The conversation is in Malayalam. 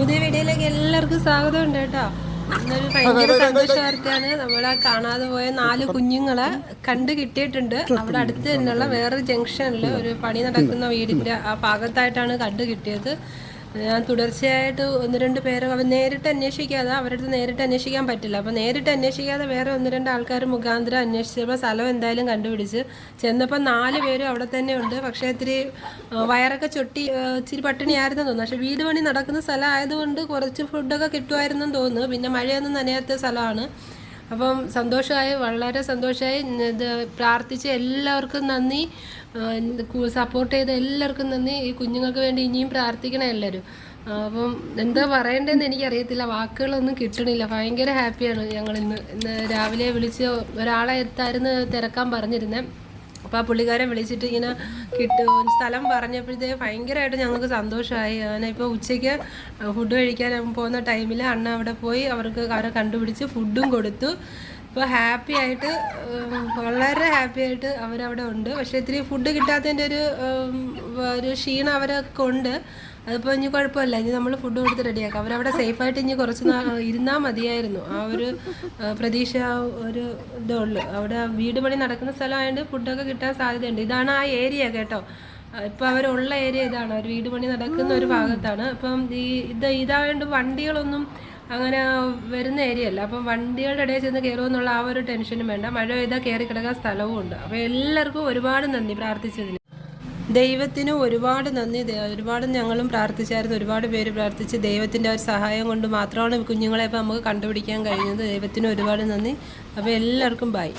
പുതിയ വീഡിയോയിലേക്ക് എല്ലാവർക്കും സ്വാഗതം ഉണ്ട് കേട്ടോ. ഇന്നൊരു ഭയങ്കര സന്തോഷ വാർത്തയാണ്. നമ്മളെ കാണാതെ പോയ നാല് കുഞ്ഞുങ്ങളെ കണ്ടു കിട്ടിയിട്ടുണ്ട്. അവിടെ അടുത്ത് തന്നെയുള്ള വേറൊരു ജംഗ്ഷനിൽ ഒരു പണി നടക്കുന്ന വീടിന്റെ ആ ഭാഗത്തായിട്ടാണ് കണ്ടു കിട്ടിയത്. ഞാൻ തുടർച്ചയായിട്ട് ഒന്ന് രണ്ട് പേരെ അവർ നേരിട്ട് അന്വേഷിക്കാതെ അവരുടെ നേരിട്ട് അന്വേഷിക്കാൻ പറ്റില്ല. അപ്പോൾ നേരിട്ട് അന്വേഷിക്കാതെ വേറെ ഒന്ന് രണ്ട് ആൾക്കാർ മുഖാന്തരം അന്വേഷിച്ചപ്പോൾ സ്ഥലം എന്തായാലും കണ്ടുപിടിച്ച് ചെന്നപ്പോൾ നാല് പേരും അവിടെ തന്നെ ഉണ്ട്. പക്ഷേ ഇത്തിരി വയറൊക്കെ ചൊട്ടി ഇച്ചിരി പട്ടിണിയായിരുന്നു തോന്നുന്നു. പക്ഷേ വീട് പണി നടക്കുന്ന സ്ഥലം ആയതുകൊണ്ട് കുറച്ച് ഫുഡൊക്കെ കിട്ടുമായിരുന്നെന്ന് തോന്നുന്നു. പിന്നെ മഴയൊന്നും നനയാത്ത സ്ഥലമാണ്. അപ്പം സന്തോഷമായി വളരെ സന്തോഷമായി. ഇത് പ്രാർത്ഥിച്ച എല്ലാവർക്കും നന്ദി. സപ്പോർട്ട് ചെയ്ത എല്ലാവർക്കും നന്ദി. ഈ കുഞ്ഞുങ്ങൾക്ക് വേണ്ടി ഇനിയും പ്രാർത്ഥിക്കണം എല്ലാവരും. അപ്പം എന്താ പറയണ്ടതെന്ന് എനിക്കറിയത്തില്ല. വാക്കുകളൊന്നും കിട്ടണില്ല. ഭയങ്കര ഹാപ്പിയാണ് ഞങ്ങൾ ഇന്ന്. രാവിലെ വിളിച്ച് ഒരാളെ എത്തായിരുന്നു തിരക്കാൻ പറഞ്ഞിരുന്നത് അപ്പോൾ ആ പുള്ളിക്കാരെ വിളിച്ചിട്ട് ഇങ്ങനെ കിട്ടും സ്ഥലം പറഞ്ഞപ്പോഴത്തേക്ക് ഭയങ്കരമായിട്ട് ഞങ്ങൾക്ക് സന്തോഷമായി. അങ്ങനെ ഇപ്പോൾ ഉച്ചയ്ക്ക് ഫുഡ് കഴിക്കാൻ പോകുന്ന ടൈമിൽ അണ്ണ അവിടെ പോയി അവർക്ക് അവരെ കണ്ടുപിടിച്ച് ഫുഡും കൊടുത്തു. ഇപ്പോൾ ഹാപ്പി ആയിട്ട് വളരെ ഹാപ്പി ആയിട്ട് അവരവിടെ ഉണ്ട്. പക്ഷേ ഇത്തിരി ഫുഡ് കിട്ടാത്തതിന്റെ ഒരു ഒരു ക്ഷീണം അവരൊക്കെ ഉണ്ട്. അതിപ്പോൾ ഇനി കുഴപ്പമില്ല. ഇനി നമ്മൾ ഫുഡ് കൊടുത്ത് റെഡിയാക്കാം. അവരവിടെ സേഫായിട്ട് ഇനി കുറച്ച് ഇരുന്നാൽ മതിയായിരുന്നു. ആ ഒരു പ്രതീക്ഷ ഒരു ഇതുള്ളു അവിടെ വീട് പണി നടക്കുന്ന സ്ഥലമായതുകൊണ്ട് ഫുഡൊക്കെ കിട്ടാൻ സാധ്യതയുണ്ട്. ഇതാണ് ആ ഏരിയ കേട്ടോ. ഇപ്പം അവരുള്ള ഏരിയ ഇതാണ്. അവർ വീട് പണി നടക്കുന്ന ഒരു ഭാഗത്താണ്. അപ്പം ഈ ഇത് ഇതായതുകൊണ്ട് വണ്ടികളൊന്നും അങ്ങനെ വരുന്ന ഏരിയ അല്ല. അപ്പം വണ്ടികളുടെ ഇടയിൽ ചെന്ന് കയറുമെന്നുള്ള ആ ഒരു ടെൻഷനും വേണ്ട. മഴ പെയ്താൽ കയറി കിടക്കാൻ സ്ഥലവും ഉണ്ട്. അപ്പോൾ എല്ലാവർക്കും ഒരുപാട് നന്ദി പ്രാർത്ഥിച്ചതിന്. ദൈവത്തിന് ഒരുപാട് നന്ദി. ഒരുപാട് ഞങ്ങളും പ്രാർത്ഥിച്ചായിരുന്നു. ഒരുപാട് പേര് പ്രാർത്ഥിച്ച് ദൈവത്തിന്റെ ഒരു സഹായം കൊണ്ട് മാത്രമാണ് കുഞ്ഞുങ്ങളെ ഇപ്പോൾ നമുക്ക് കണ്ടുപിടിക്കാൻ കഴിഞ്ഞത്. ദൈവത്തിന് ഒരുപാട് നന്ദി. അപ്പോൾ എല്ലാവർക്കും ബൈ